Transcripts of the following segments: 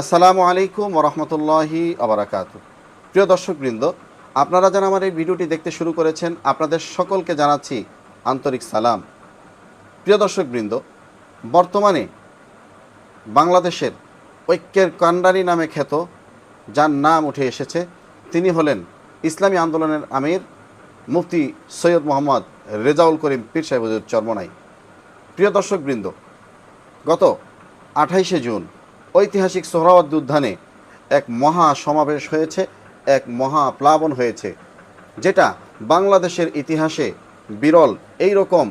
আসসালামু আলাইকুম ওরহমতুল্লাহি আবরাকাত প্রিয় দর্শকবৃন্দ, আপনারা যারা আমার এই ভিডিওটি দেখতে শুরু করেছেন, আপনাদের সকলকে জানাচ্ছি আন্তরিক সালাম। প্রিয় দর্শকবৃন্দ, বর্তমানে বাংলাদেশের ঐক্যের কান্ডারি নামে খ্যাত, যার নাম উঠে এসেছে, তিনি হলেন ইসলামী আন্দোলনের আমির মুফতি সৈয়দ মোহাম্মদ রেজাউল করিম পীর সাহেবুজুর চরমনাই। প্রিয় দর্শকবৃন্দ, গত আঠাইশে জুন ঐতিহাসিক সোহরাওয়ার্দী উদ্যানে এক মহা সমাবেশ হয়েছে, এক মহা প্লাবন হয়েছে, যেটা বাংলাদেশের ইতিহাসে বিরল এই রকম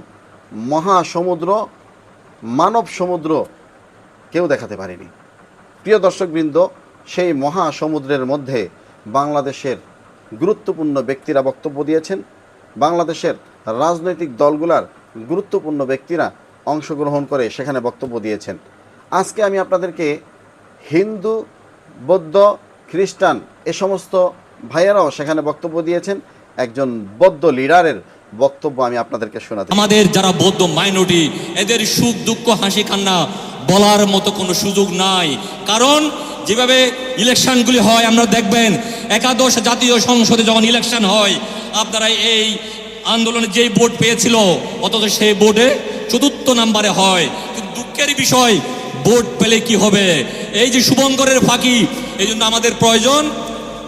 মহা সমুদ্র, মানব সমুদ্র কেউ দেখাতে পারেনি। প্রিয় দর্শকবৃন্দ, সেই মহা সমুদ্রের মধ্যে বাংলাদেশের গুরুত্বপূর্ণ ব্যক্তিরা বক্তব্য দিয়েছেন। বাংলাদেশের রাজনৈতিক দলগুলার গুরুত্বপূর্ণ ব্যক্তিরা অংশগ্রহণ করে সেখানে বক্তব্য দিয়েছেন। আজকে আমি আপনাদেরকে হিন্দু, বৌদ্ধ, খ্রিস্টান এ সমস্ত ভাইয়েরাও সেখানে বক্তব্য দিয়েছেন। একজন বৌদ্ধ লিডারের বক্তব্য আমি আপনাদেরকে শোনাতে আমাদের যারা বৌদ্ধ মাইনরিটি, এদের সুখ, দুঃখ, হাসি, কান্না বলার মতো কোনো সুযোগ নাই। কারণ যেভাবে ইলেকশনগুলি হয়, আমরা দেখবেন একাদশ জাতীয় সংসদে যখন ইলেকশন হয়, আপনারা এই আন্দোলনে যেই ভোট পেয়েছিল, অথচ সেই ভোটে চতুর্থ নাম্বারে হয়। কিন্তু দুঃখের বিষয় ভোট পেলে কি হবে? এই যে শুভঙ্করের ফাঁকি, এই জন্য আমাদের প্রয়োজন।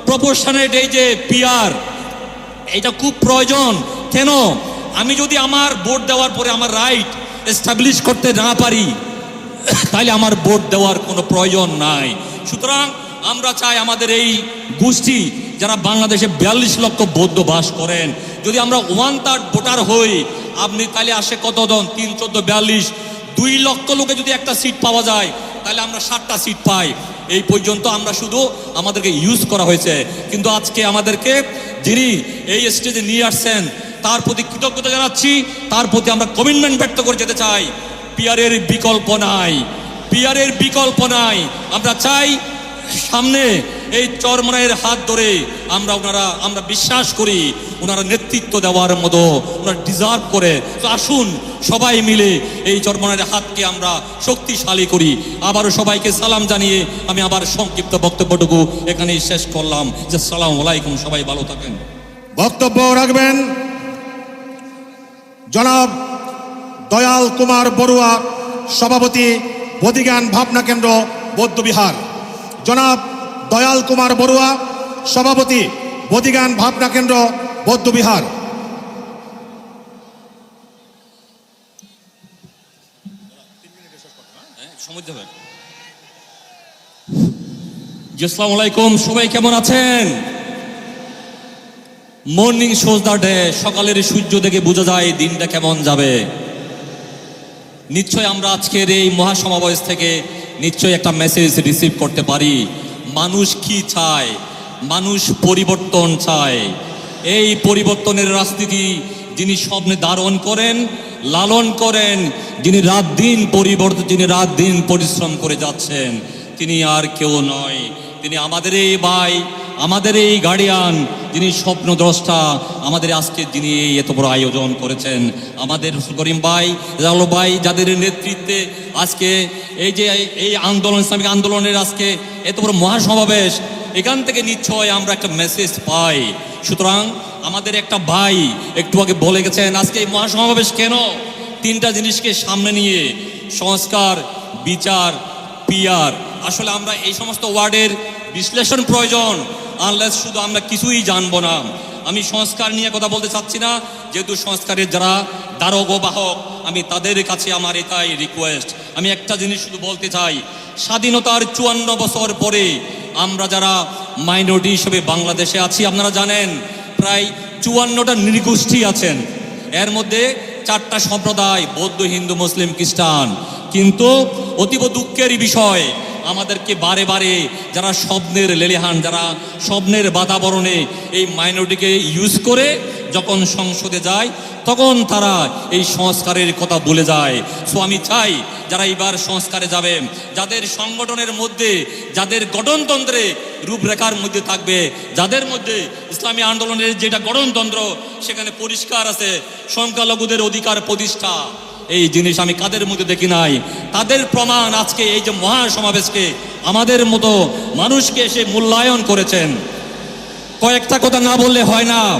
প্রপোর্শনেট এই যে পিয়ার এটা খুব প্রয়োজন। কেন? আমি যদি আমার ভোট দেওয়ার পরে আমার রাইট এস্টাবলিশ করতে না পারি, তাহলে আমার ভোট দেওয়ার কোনো প্রয়োজন নাই। সুতরাং আমরা চাই আমাদের এই গোষ্ঠী যারা বাংলাদেশে বিয়াল্লিশ লক্ষ বৌদ্ধ বাস করেন, যদি আমরা ওয়ান থার্ড ভোটার হই, আপনি তাহলে আসে কতজন? তিন, চোদ্দ, বিয়াল্লিশ। দুই লক্ষ লোকে যদি একটা সিট পাওয়া যায়, তাহলে আমরা ষাটটা সিট পাই। এই পর্যন্ত আমরা শুধু আমাদেরকে ইউজ করা হয়েছে। কিন্তু আজকে আমাদেরকে যিনি এই স্টেজে নিয়ে আসছেন, তার প্রতি কৃতজ্ঞতা জানাচ্ছি। তার প্রতি আমরা কমিটমেন্ট ব্যক্ত করে যেতে চাই। পিয়ারের বিকল্প নাই। পিয়ারের বিকল্প নাই। আমরা চাই সামনে এই চরমনায়ের হাত ধরে আমরা ওনারা, আমরা বিশ্বাস করি ওনারা নেতৃত্ব দেওয়ার মতো, ওনারা ডিজার্ভ করে। তো আসুন সবাই মিলে এই চরমনায়ের হাতকে আমরা শক্তিশালী করি। আবারও সবাইকে সালাম জানিয়ে আমি আবার সংক্ষিপ্ত বক্তব্যটুকু এখানেই শেষ করলাম। যে সালাম আলাইকুম, সবাই ভালো থাকেন। বক্তব্য রাখবেন জনাব দয়াল কুমার বড়ুয়া, সভাপতি বোধিজ্ঞান ভাবনা কেন্দ্র, বৌদ্ধবিহার। জনাব দয়াল কুমার বড়ুয়া, সভাপতি বোধিজ্ঞান ভাবনা কেন্দ্র বৌদ্ধবিহার আসসালামু আলাইকুম, সবাই কেমন আছেন? মর্নিং শোজ ডে সকালের সূর্য দেখে বোঝা যায় দিনটা কেমন যাবে। নিশ্চয় আমরা আজকের এই মহাসমাবেশ থেকে নিশ্চয় একটা মেসেজ রিসিভ করতে পারি। মানুষ কি চায়? মানুষ পরিবর্তন চায়। এই পরিবর্তনের রাজনীতি যিনি স্বপ্নে ধারণ করেন, লালন করেন, যিনি রাত দিন পরিবর্তন যিনি রাত দিন পরিশ্রম করে যাচ্ছেন, তিনি আর কেউ নয়। তিনি আমাদের এই ভাই, আমাদের এই গার্ডিয়ান যিনি স্বপ্নদ্রষ্টা, আমাদের আজকে যিনি এই এত বড় আয়োজন করেছেন। আমাদের করিম ভাই জালো ভাই, যাদের নেতৃত্বে আজকে এই যে এই আন্দোলন, ইসলামিক আন্দোলনের আজকে এত বড় মহাসমাবেশ, এখান থেকে নিশ্চয় আমরা একটা মেসেজ পাই। সুতরাং আমাদের একটা ভাই একটু আগে বলে গেছেন, আজকে এই মহাসমাবেশ কেন? তিনটা জিনিসকে সামনে নিয়ে সংস্কার, বিচার পিয়ার আসলে আমরা এই সমস্ত ওয়ার্ডের বিশ্লেষণ প্রয়োজন আনলেস শুধু আমরা কিছুই জানব না। আমি সংস্কার নিয়ে কথা বলতে চাচ্ছি না যেহেতু সংস্কারের যারা দ্বারক বাহক, আমি তাদের কাছে আমার এটাই রিকোয়েস্ট আমি একটা জিনিস শুধু বলতে চাই, স্বাধীনতার চুয়ান্ন বছর পরে আমরা যারা মাইনরিটি হিসেবে বাংলাদেশে আছি, আপনারা জানেন, প্রায় চুয়ান্নটা নৃগোষ্ঠী আছেন। এর মধ্যে চারটা সম্প্রদায়, বৌদ্ধ, হিন্দু, মুসলিম, খ্রিস্টান। কিন্তু অতীব দুঃখেরই বিষয় আমাদেরকে বারে বারে যারা স্বপ্নের লেলেহান, যারা স্বপ্নের বাতাবরণে এই মাইনরিটিকে ইউজ করে যখন সংসদে যায়, তখন তারা এই সংস্কারের কথা বলে যায়। সো আমি চাই যারা এবার সংস্কারে যাবে, যাদের সংগঠনের মধ্যে, যাদের গঠনতন্ত্রে রূপরেখার মধ্যে থাকবে, যাদের মধ্যে ইসলামী আন্দোলনের যেটা গঠনতন্ত্র, সেখানে পরিষ্কার আছে, সংখ্যালঘুদের অধিকার প্রতিষ্ঠা। এই জিনিস আমি কাদের মধ্যে দেখি নাই? তাদের প্রমাণ আজকে এই যে মহা সমাবেশকে আমাদের মতো মানুষকে এসে মূল্যায়ন করেছেন। কয়েকটা কথা না বললে হয় না।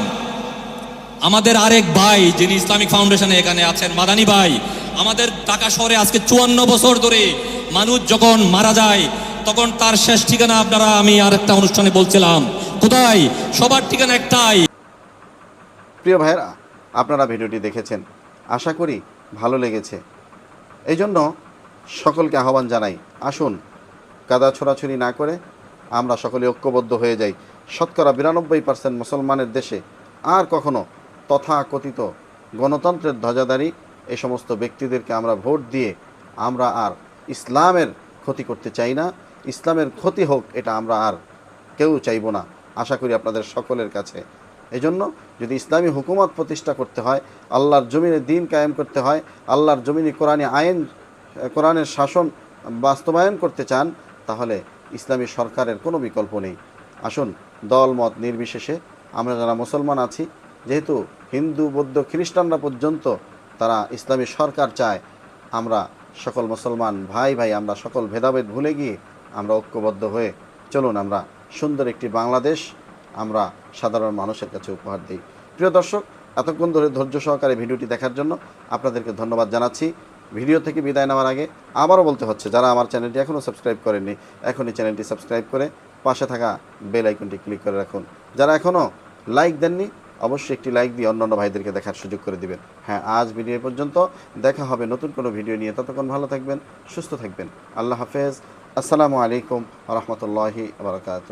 আমাদের আরেক ভাই যিনি ইসলামিক ফাউন্ডেশনে এখানে আছেন, মাদানি ভাই, আমাদের ঢাকা শহরে আজকে চুয়ান্ন বছর ধরে মানুষ যখন মারা যায়, তখন তার শেষ ঠিকানা আপনারা আমি আরেকটা অনুষ্ঠানে বলছিলাম। কোথায়? সবার ঠিকানা একটাই। প্রিয় ভাইয়েরা, আপনারা ভিডিওটি দেখেছেন। আশা করি ভালো লেগেছে। এই জন্য সকলকে আহ্বান জানাই, আসুন, কাদা ছোড়াছুরি না করে আমরা সকলে ঐক্যবদ্ধ হয়ে যাই। শতকরা বিরানব্বই পার্সেন্ট মুসলমানের দেশে আর কখনো তথাকথিত গণতন্ত্রের ধ্বজাদারি এ সমস্ত ব্যক্তিদেরকে আমরা ভোট দিয়ে আমরা আর ইসলামের ক্ষতি করতে চাই না। ইসলামের ক্ষতি হোক, এটা আমরা আর কেউ চাইব না। আশা করি আপনাদের সকলের কাছে এজন্য যদি ইসলামী হুকুমত প্রতিষ্ঠা করতে হয়, আল্লাহর জমিনে দিন কায়েম করতে হয়, আল্লাহর জমিনে কোরআনে আইন, কোরআনের শাসন বাস্তবায়ন করতে চান, তাহলে ইসলামী সরকারের কোনো বিকল্প নেই। আসুন, দল, মত নির্বিশেষে আমরা যারা মুসলমান আছি, যেহেতু হিন্দু, বৌদ্ধ, খ্রিস্টানরা পর্যন্ত তারা ইসলামী সরকার চায়, আমরা সকল মুসলমান ভাই ভাই, আমরা সকল ভেদাভেদ ভুলে গিয়ে আমরা ঐক্যবদ্ধ হয়ে চলুন, আমরা সুন্দর একটি বাংলাদেশ আমরা সাধারণ মানুষের কাছে উপহার দিই। প্রিয় দর্শক, এতক্ষণ ধরে ধৈর্য সহকারে ভিডিওটি দেখার জন্য আপনাদেরকে ধন্যবাদ জানাচ্ছি। ভিডিও থেকে বিদায় নেওয়ার আগে আবারও বলতে হচ্ছে, যারা আমার চ্যানেলটি এখনও সাবস্ক্রাইব করেননি, এখনই চ্যানেলটি সাবস্ক্রাইব করে পাশে থাকা বেল আইকনটি ক্লিক করে রাখুন। যারা এখনও লাইক দেননি, অবশ্যই একটি লাইক দিয়ে অন্যান্য ভাইদেরকে দেখার সুযোগ করে দিবেন। হ্যাঁ আজ ভিডিও পর্যন্ত। দেখা হবে নতুন কোনো ভিডিও নিয়ে। ততক্ষণ ভালো থাকবেন, সুস্থ থাকবেন। আল্লাহ হাফেজ। আসসালামু আলাইকুম রহমতুল্লাহি বারকাত